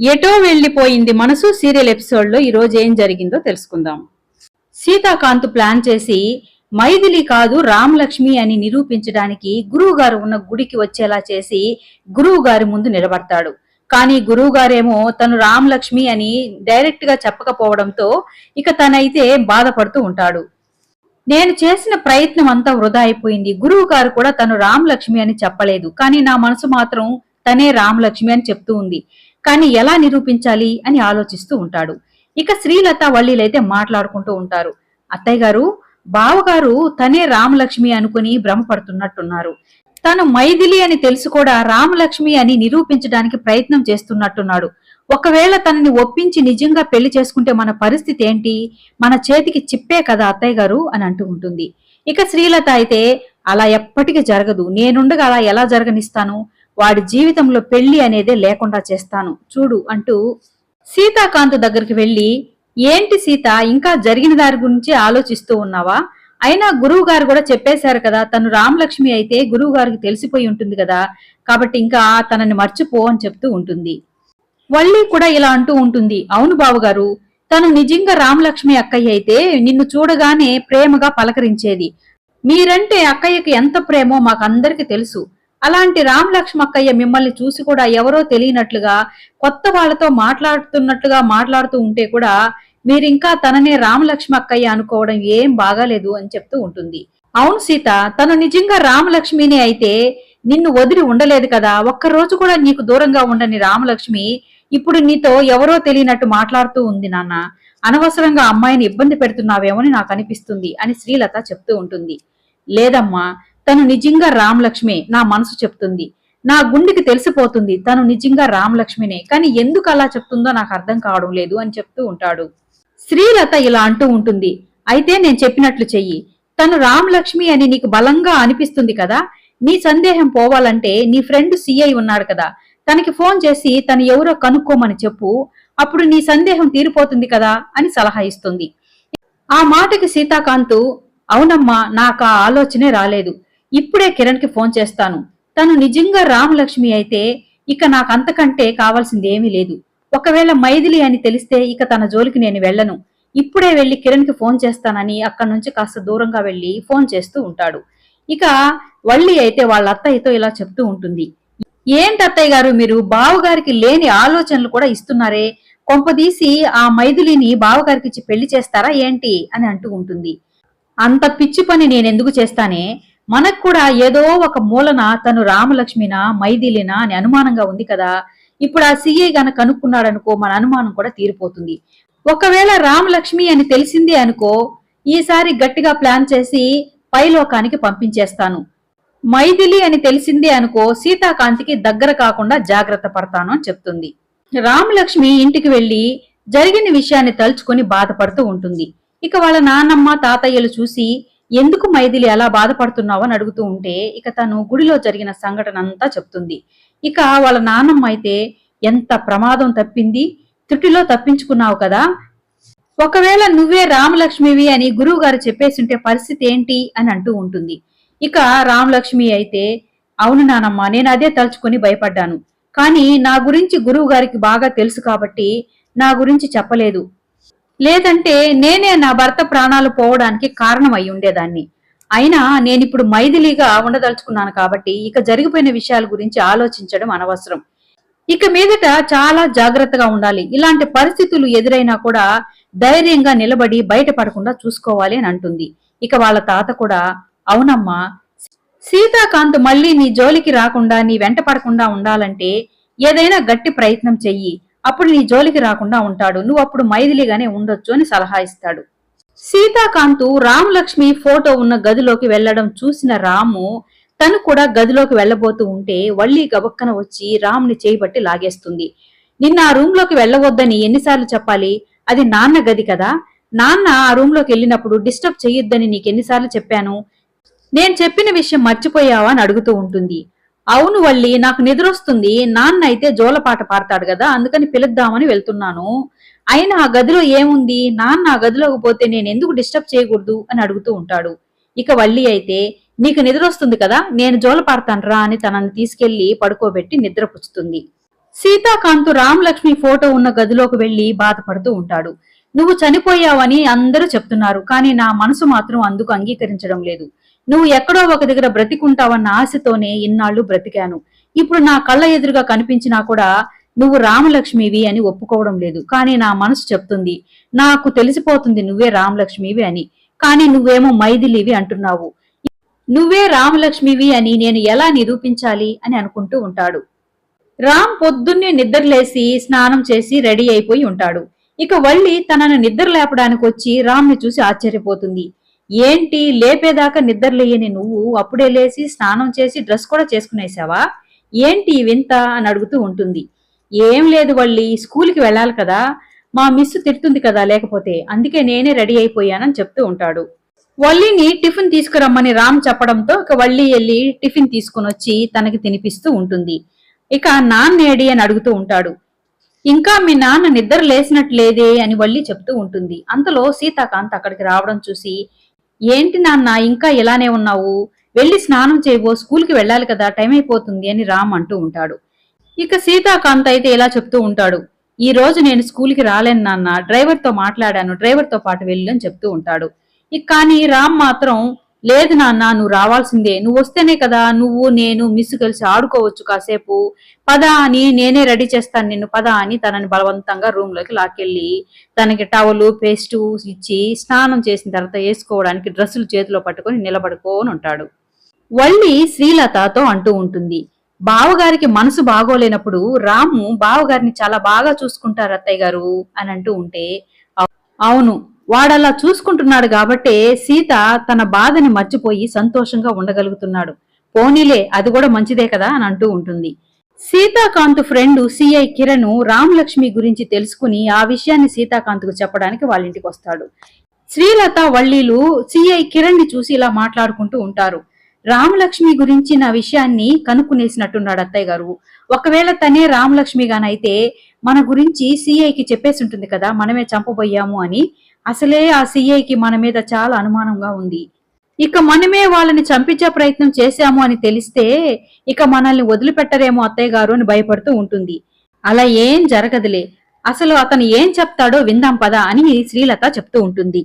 ఎటో వెళ్ళిపోయింది మనసు సీరియల్ ఎపిసోడ్లో ఈరోజు ఈ రోజు ఏం జరిగిందో తెలుసుకుందాం. సీతాకాంత్ ప్లాన్ చేసి మైథిలి కాదు రామలక్ష్మి అని నిరూపించడానికి గురువు గారు ఉన్న గుడికి వచ్చేలా చేసి గురువు గారి ముందు నిలబడతాడు. కానీ గురువు గారేమో తను రామలక్ష్మి అని డైరెక్ట్గా చెప్పకపోవడంతో ఇక తనైతే బాధపడుతూ ఉంటాడు. నేను చేసిన ప్రయత్నం అంతా వృధా అయిపోయింది. గురువు గారు కూడా తను రామలక్ష్మి అని చెప్పలేదు. కానీ నా మనసు మాత్రం తనే రామలక్ష్మి అని చెప్తూ ఉంది. కానీ ఎలా నిరూపించాలి అని ఆలోచిస్తూ ఉంటాడు. ఇక శ్రీలత వల్లీలైతే మాట్లాడుకుంటూ ఉంటారు. అత్తయ్య గారు బావగారు తనే రామలక్ష్మి అనుకుని భ్రమపడుతున్నట్టున్నారు. తను మైథిలి అని తెలుసు కూడా రామలక్ష్మి అని నిరూపించడానికి ప్రయత్నం చేస్తున్నట్టున్నాడు. ఒకవేళ తనని ఒప్పించి నిజంగా పెళ్ళి చేసుకుంటే మన పరిస్థితి ఏంటి? మన చేతికి చిప్పే కదా అత్తయ్య గారు? అని అంటూ ఉంటుంది. ఇక శ్రీలత అయితే అలా ఎప్పటికీ జరగదు. నేనుండగా అలా ఎలా జరగనిస్తాను? వాడి జీవితంలో పెళ్ళి అనేదే లేకుండా చేస్తాను. చూడు అంటూ సీతాకాంత్ దగ్గరికి వెళ్ళి ఏంటి సీత ఇంకా జరిగిన దారి గురించి ఆలోచిస్తూ ఉన్నావా? అయినా గురువు గారు కూడా చెప్పేశారు కదా తను రామలక్ష్మి అయితే గురువు గారికి తెలిసిపోయి ఉంటుంది కదా కాబట్టి ఇంకా తనని మర్చిపో అని చెప్తూ ఉంటుంది. వల్లి కూడా ఇలా అంటూ ఉంటుంది అవును బావగారు తను నిజంగా రామలక్ష్మి అక్కయ్య అయితే నిన్ను చూడగానే ప్రేమగా పలకరించేది. మీరంటే అక్కయ్యకి ఎంత ప్రేమో మాకందరికి తెలుసు. అలాంటి రామ్ లక్ష్మక్కయ్య మిమ్మల్ని చూసి కూడా ఎవరో తెలియనట్లుగా కొత్త వాళ్ళతో మాట్లాడుతున్నట్లుగా మాట్లాడుతూ ఉంటే కూడా మీరింకా తననే రామ్ లక్ష్మక్కయ్య అనుకోవడం ఏం బాగాలేదు అని చెప్తూ ఉంటుంది. అవును సీత తను నిజంగా రామలక్ష్మిని అయితే నిన్ను వదిలి ఉండలేదు కదా. ఒక్క రోజు కూడా నీకు దూరంగా ఉండని రామలక్ష్మి ఇప్పుడు నీతో ఎవరో తెలియనట్టు మాట్లాడుతూ ఉంది నాన్న. అనవసరంగా అమ్మాయిని ఇబ్బంది పెడుతున్నావేమోని నాకు అనిపిస్తుంది అని శ్రీలత చెప్తూ ఉంటుంది. లేదమ్మా తను నిజంగా రామలక్ష్మి నా మనసు చెప్తుంది. నా గుండెకి తెలిసిపోతుంది తను నిజంగా రామలక్ష్మినే. కానీ ఎందుకు అలా చెప్తుందో నాకు అర్థం కావడం లేదు అని చెప్తూ ఉంటాడు. శ్రీలత ఇలా అంటూ ఉంటుంది. అయితే నేను చెప్పినట్లు చెయ్యి. తను రామలక్ష్మి అని నీకు బలంగా అనిపిస్తుంది కదా? నీ సందేహం పోవాలంటే నీ ఫ్రెండ్ సిఐ ఉన్నాడు కదా? తనకి ఫోన్ చేసి తను ఎవరో కనుక్కోమని చెప్పు. అప్పుడు నీ సందేహం తీరిపోతుంది కదా? అని సలహా ఇస్తుంది. ఆ మాటకి సీతాకాంత్ అవునమ్మా నాకు ఆ ఆలోచనే రాలేదు. ఇప్పుడే కిరణ్కి ఫోన్ చేస్తాను. తను నిజంగా రామలక్ష్మి అయితే ఇక నాకు అంతకంటే కావాల్సింది ఏమీ లేదు. ఒకవేళ మైథిలి అని తెలిస్తే ఇక తన జోలికి నేను వెళ్ళను. ఇప్పుడే వెళ్ళి కిరణ్కి ఫోన్ చేస్తానని అక్కడి నుంచి కాస్త దూరంగా వెళ్ళి ఫోన్ చేస్తూ ఉంటాడు. ఇక వల్లి అయితే వాళ్ళ అత్తయ్యతో ఇలా చెప్తూ ఉంటుంది. ఏంటి అత్తయ్య గారు మీరు బావగారికి లేని ఆలోచనలు కూడా ఇస్తున్నారే? కొంపదీసి ఆ మైథిలిని బావగారికి ఇచ్చి పెళ్ళి చేస్తారా ఏంటి? అని అంటూ ఉంటుంది. అంత పిచ్చి పని నేనెందుకు చేస్తానే? మనకు కూడా ఏదో ఒక మూలన తను రామలక్ష్మినా మైథిలినా అని అనుమానంగా ఉంది కదా. ఇప్పుడు ఆ సిఐ గనక కనుక్కున్నాడనుకో మన అనుమానం కూడా తీరిపోతుంది. ఒకవేళ రామలక్ష్మి అని తెలిసింది అనుకో ఈసారి గట్టిగా ప్లాన్ చేసి పైలోకానికి పంపించేస్తాను. మైథిలి అని తెలిసింది అనుకో సీతాకాంతికి దగ్గర కాకుండా జాగ్రత్త పడతాను అని చెప్తుంది. రామలక్ష్మి ఇంటికి వెళ్ళి జరిగిన విషయాన్ని తలుచుకొని బాధపడుతూ ఉంటుంది. ఇక వాళ్ళ నాన్నమ్మ తాతయ్యలు చూసి ఎందుకు మైథిలి అలా బాధపడుతున్నావు అని అడుగుతూ ఉంటే ఇక తను గుడిలో జరిగిన సంఘటన అంతా చెప్తుంది. ఇక వాళ్ళ నాన్నమ్మ అయితే ఎంత ప్రమాదం తప్పింది? త్రుటిలో తప్పించుకున్నావు కదా? ఒకవేళ నువ్వే రామలక్ష్మివి అని గురువు గారు చెప్పేసింటే పరిస్థితి ఏంటి అని అంటూ ఉంటుంది. ఇక రామలక్ష్మి అయితే అవును నానమ్మ నేను అదే తలుచుకొని భయపడ్డాను. కానీ నా గురించి గురువు గారికి బాగా తెలుసు కాబట్టి నా గురించి చెప్పలేదు. లేదంటే నేనే నా భర్త ప్రాణాలు పోవడానికి కారణం అయి ఉండేదాన్ని. అయినా నేనిప్పుడు మైథిలిగా ఉండదలుచుకున్నాను కాబట్టి ఇక జరిగిపోయిన విషయాల గురించి ఆలోచించడం అనవసరం. ఇక మీదట చాలా జాగ్రత్తగా ఉండాలి. ఇలాంటి పరిస్థితులు ఎదురైనా కూడా ధైర్యంగా నిలబడి బయటపడకుండా చూసుకోవాలి అని అంటుంది. ఇక వాళ్ళ తాత కూడా అవునమ్మా సీతాకాంత్ మళ్ళీ నీ జోలికి రాకుండా నీ వెంట పడకుండా ఉండాలంటే ఏదైనా గట్టి ప్రయత్నం చెయ్యి. అప్పుడు నీ జోలికి రాకుండా ఉంటాడు. నువ్వు అప్పుడు మైథిలిగానే ఉండొచ్చు అని సలహా ఇస్తాడు. సీతాకాంతు రామలక్ష్మి ఫోటో ఉన్న గదిలోకి వెళ్ళడం చూసిన రాము తను కూడా గదిలోకి వెళ్ళబోతూ ఉంటే వల్లి గబక్కన వచ్చి రాముని చేయబట్టి లాగేస్తుంది. నిన్న ఆ రూమ్లోకి వెళ్ళవద్దని ఎన్నిసార్లు చెప్పాలి? అది నాన్న గది కదా? నాన్న ఆ రూమ్లోకి వెళ్ళినప్పుడు డిస్టర్బ్ చెయ్యొద్దని నీకెన్నిసార్లు చెప్పాను? నేను చెప్పిన విషయం మర్చిపోయావా అని అడుగుతూ ఉంటుంది. అవును వల్లి నాకు నిద్రొస్తుంది. నాన్న అయితే జోలపాట పాడతాడు కదా అందుకని పిలుద్దామని వెళ్తున్నాను. అయినా ఆ గదిలో ఏముంది? నాన్న ఆ గదిలోకి పోతే నేను ఎందుకు డిస్టర్బ్ చేయకూడదు అని అడుగుతూ ఉంటాడు. ఇక వల్లి అయితే నీకు నిద్ర వస్తుంది కదా నేను జోల పాడతాను రా అని తనని తీసుకెళ్ళి పడుకోబెట్టి నిద్రపుచ్చుతుంది. సీతాకాంత్ రామలక్ష్మి ఫోటో ఉన్న గదిలోకి వెళ్ళి బాధపడుతూ ఉంటాడు. నువ్వు చనిపోయావని అందరూ చెప్తున్నారు కానీ నా మనసు మాత్రం అందుకు అంగీకరించడం లేదు. నువ్వు ఎక్కడో ఒక దగ్గర బ్రతికుంటావన్న ఆశతోనే ఇన్నాళ్ళు బ్రతికాను. ఇప్పుడు నా కళ్ళ ఎదురుగా కనిపించినా కూడా నువ్వు రామలక్ష్మివి అని ఒప్పుకోవడం లేదు. కానీ నా మనసు చెప్తుంది నాకు తెలిసిపోతుంది నువ్వే రామలక్ష్మివి అని. కానీ నువ్వేమో మైథిలివి అంటున్నావు. నువ్వే రామలక్ష్మివి అని నేను ఎలా నిరూపించాలి అని అనుకుంటూ ఉంటాడు. రామ్ పొద్దున్నే నిద్రలేసి స్నానం చేసి రెడీ అయిపోయి ఉంటాడు. ఇక వల్లి తనను నిద్ర లేపడానికి వచ్చి రామ్ని చూసి ఆశ్చర్యపోతుంది. ఏంటి లేపేదాకా నిద్రలేయని నువ్వు? అప్పుడే లేచి స్నానం చేసి డ్రెస్ కూడా చేసుకునేసావా? ఏంటి వింత అని అడుగుతూ ఉంటుంది. ఏం లేదు వల్లి స్కూల్కి వెళ్ళాలి కదా. మా మిస్ తిడుతుంది కదా లేకపోతే. అందుకే నేనే రెడీ అయిపోయానని చెప్తూ ఉంటాడు. వల్లిని టిఫిన్ తీసుకురమ్మని రామ్ చెప్పడంతో ఇక వల్లి వెళ్ళి టిఫిన్ తీసుకుని వచ్చి తనకి తినిపిస్తూ ఉంటుంది. ఇక నాన్నేడి అని అడుగుతూ ఉంటాడు. ఇంకా మీ నాన్న నిద్ర లేసినట్లేదే అని వల్లి చెప్తూ ఉంటుంది. అంతలో సీతాకాంత్ అక్కడికి రావడం చూసి ఏంటి నాన్న ఇంకా ఇలానే ఉన్నావు? వెళ్ళి స్నానం చేయబో స్కూల్కి వెళ్ళాలి కదా టైం అయిపోతుంది అని రామ్ అంటూ ఉంటాడు. ఇక సీతాకాంత్ అయితే ఇలా చెప్తూ ఉంటాడు. ఈ రోజు నేను స్కూల్కి రాలేను నాన్న డ్రైవర్తో మాట్లాడాను డ్రైవర్తో పాటు వెళ్ళు అని చెప్తూ ఉంటాడు. ఇక కానీ రామ్ మాత్రం లేదు నాన్న నువ్వు రావాల్సిందే. నువ్వు వస్తేనే కదా నువ్వు నేను మిస్ కలిసి ఆడుకోవచ్చు కాసేపు. పద అని నేనే రెడీ చేస్తాను నిన్ను. పద అని తనని బలవంతంగా రూమ్లోకి లాక్కెళ్ళి తనకి టవలు పేస్ట్ ఇచ్చి స్నానం చేసిన తర్వాత వేసుకోవడానికి డ్రెస్సులు చేతిలో పట్టుకొని నిలబడుకోని ఉంటాడు. వల్లి శ్రీలతతో అంటూ ఉంటుంది. బావగారికి మనసు బాగోలేనప్పుడు రాము బావగారిని చాలా బాగా చూసుకుంటారు అత్తయ్య గారు అని అంటూ ఉంటే అవును వాడలా చూసుకుంటున్నాడు కాబట్టే సీత తన బాధని మర్చిపోయి సంతోషంగా ఉండగలుగుతున్నాడు. పోనీలే అది కూడా మంచిదే కదా అని అంటూ ఉంటుంది. సీతాకాంత్ ఫ్రెండ్ సిఐ కిరణ్ రామలక్ష్మి గురించి తెలుసుకుని ఆ విషయాన్ని సీతాకాంత్కు చెప్పడానికి వాళ్ళ ఇంటికి వస్తాడు. శ్రీలత వల్లీలు సిఐ కిరణ్ని చూసి ఇలా మాట్లాడుకుంటూ ఉంటారు. రామలక్ష్మి గురించిన విషయాన్ని కనుక్కునేసినట్టున్నాడు అత్తయ్య గారు. ఒకవేళ తనే రామలక్ష్మి గానైతే మన గురించి సిఐకి చెప్పేసి ఉంటుంది కదా మనమే చంపబోయాము అని. అసలే ఆ సిఐకి మన మీద చాలా అనుమానంగా ఉంది. ఇక మనమే వాళ్ళని చంపించే ప్రయత్నం చేశాము అని తెలిస్తే ఇక మనల్ని వదిలిపెట్టరేమో అత్తయ్య గారు అని భయపడుతూ ఉంటుంది. అలా ఏం జరగదులే. అసలు అతను ఏం చెప్తాడో విందాం పదా అని శ్రీలత చెప్తూ ఉంటుంది.